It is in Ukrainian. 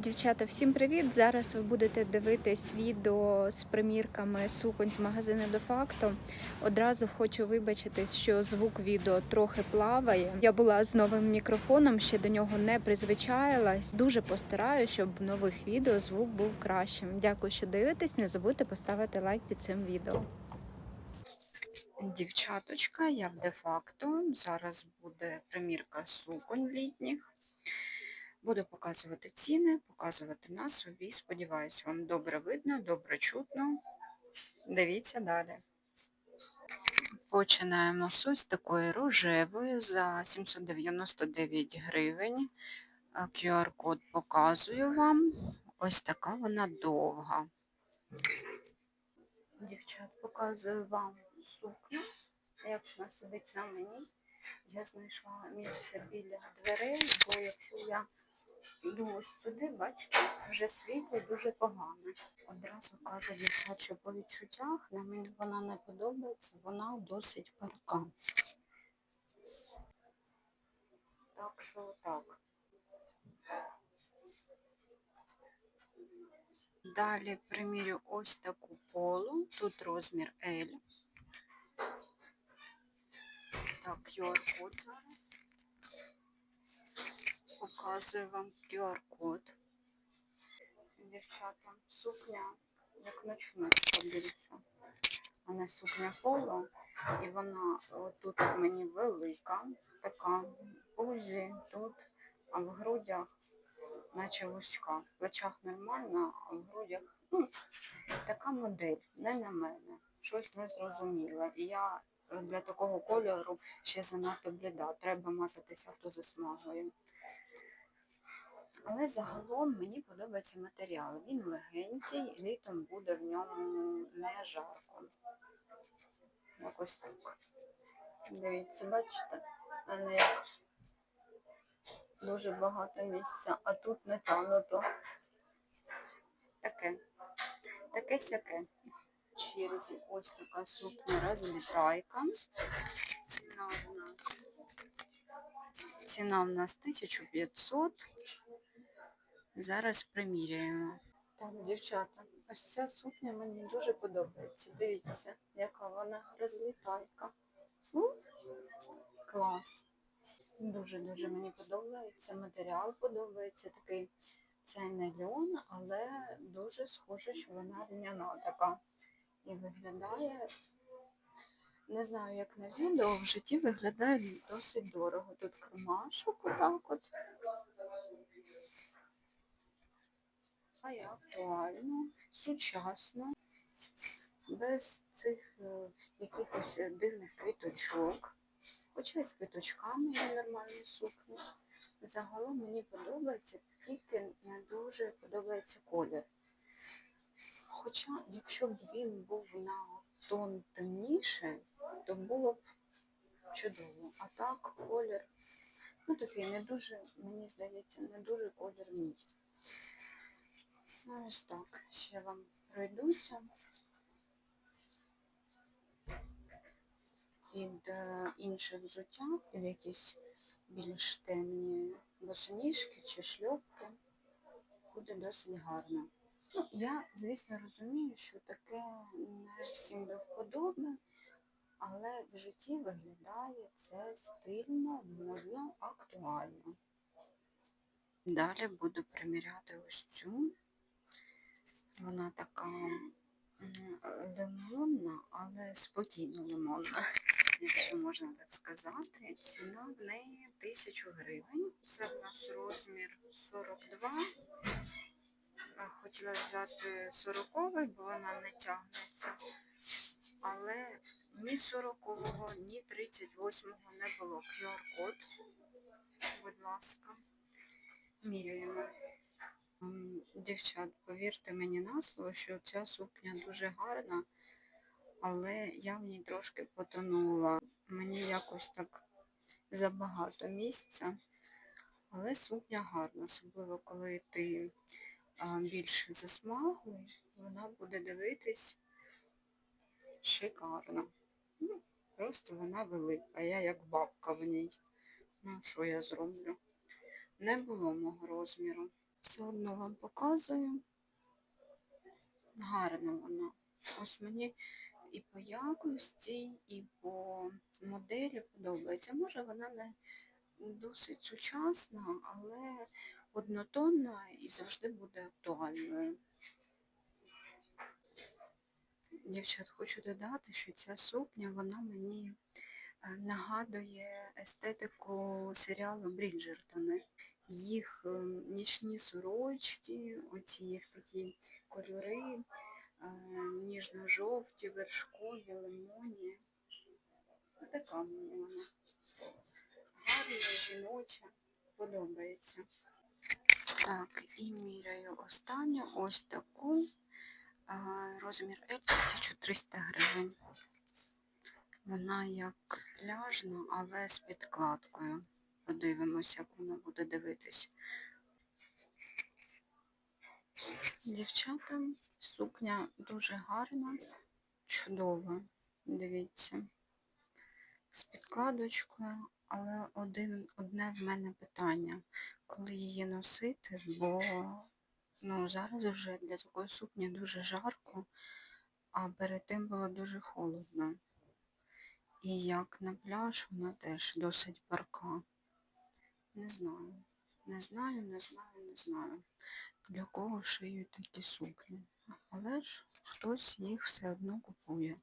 Дівчата, всім привіт! Зараз ви будете дивитись відео з примірками суконь з магазину де факто. Одразу хочу вибачитись, що звук відео трохи плаває. Я була з новим мікрофоном, ще до нього не призвичаїлась. Дуже постараю, щоб в нових відео звук був кращим. Дякую, що дивитесь. Не забудьте поставити лайк під цим відео. Дівчаточка, я де-факто. Зараз буде примірка суконь літніх. Буду показувати ціни, показувати на собі. Сподіваюсь, вам добре видно, добре чутно. Дивіться далі. Починаємо з ось такої рожевої за 799 гривень. QR-код показую вам. Ось така вона довга. Дівчат, показую вам сукню, як вона сидить на мені. Я знайшла місце біля дверей, бо якщо я йду ось сюди, бачите, вже світло дуже погано. Одразу кажу дівчат, що по відчуттях на мені вона не подобається, вона досить парка. Так що так. Далі примірю ось таку полу. Тут розмір L. Так, QR-код зараз. Показую вам QR-код. Дівчата, сукня як ночнушка більше. Вона сукня поло, і вона тут мені велика, така пузі тут, а в грудях наче вузька. В плечах нормально, а в грудях ну, така модель, не на мене. Щось не зрозуміло. І я для такого кольору ще занадто бліда. Треба мазатися автозасмагою. Але загалом мені подобається матеріал. Він легенький, літом буде в ньому не жарко. Якось так. Дивіться, бачите? А не дуже багато місця, а тут не натягнуто. Таке. Таке сяке. В черзі ось така сукня розлітайка. Ціна в нас 1500. Зараз приміряємо. Так, дівчата, ось ця сукня мені дуже подобається. Дивіться, яка вона розлітайка. Ну, клас. Дуже-дуже мені подобається. Матеріал подобається такий. Це не льон, але дуже схоже, що вона льняна така. І виглядає, не знаю, як на відео, в житті виглядає досить дорого. Тут кармашок отак от. Я актуально, сучасно, без цих е, якихось дивних квіточок. Хоча і з квіточками є нормальні сукні. Загалом мені подобається, тільки не дуже подобається колір. Хоча, якщо б він був на тон темніше, то було б чудово. А так колір, ну такий не дуже, мені здається, не дуже колір мій. Ось так, ще вам пройдуся. Під е, інше взуття, під якісь більш темні босоніжки чи шльопки, буде досить гарно. Ну, я, звісно, розумію, що таке не всім до вподоби, але в житті виглядає це стильно, модно, актуально. Далі буду приміряти ось цю. Вона така лимонна, але спокійно лимонна, якщо можна так сказати. Ціна в неї 1000 гривень. Це в нас розмір 42. Хотіла взяти 40 бо вона не тягнеться. Але ні 40-го, ні 38-го не було. QR-код, будь ласка, міряємо. Дівчат, повірте мені на слово, що ця сукня дуже гарна, але я в ній трошки потонула. Мені якось так забагато місця, але сукня гарна, особливо коли ти більш засмаглий, вона буде дивитись шикарно. Ну, Просто вона велика, я як бабка в ній. Ну, що я зроблю? Не було мого розміру. Все одно вам показую. Гарна вона. Ось мені і по якості, і по моделі подобається. Може вона не досить сучасна, але однотонна і завжди буде актуальною. Дівчат, хочу додати, що ця сукня, вона мені е, нагадує естетику серіалу Бріджертони. Їх е, нічні сорочки, оці їх такі кольори, е, ніжно-жовті, вершкові, лимонні. Така мені вона. Гарна, жіноча, подобається. Так, і міряю останню ось таку. Розмір L 1300 гривень. Вона як пляжна, але з підкладкою. Подивимося, як вона буде дивитись. Дівчата, сукня дуже гарна, чудова. Дивіться. З підкладочкою, але один, одне в мене питання, коли її носити, бо ну, зараз вже для такої сукні дуже жарко, а перед тим було дуже холодно. І як на пляж, вона теж досить парка. Не знаю. Не знаю, не знаю, не знаю. Для кого шиють такі сукні. Але ж хтось їх все одно купує.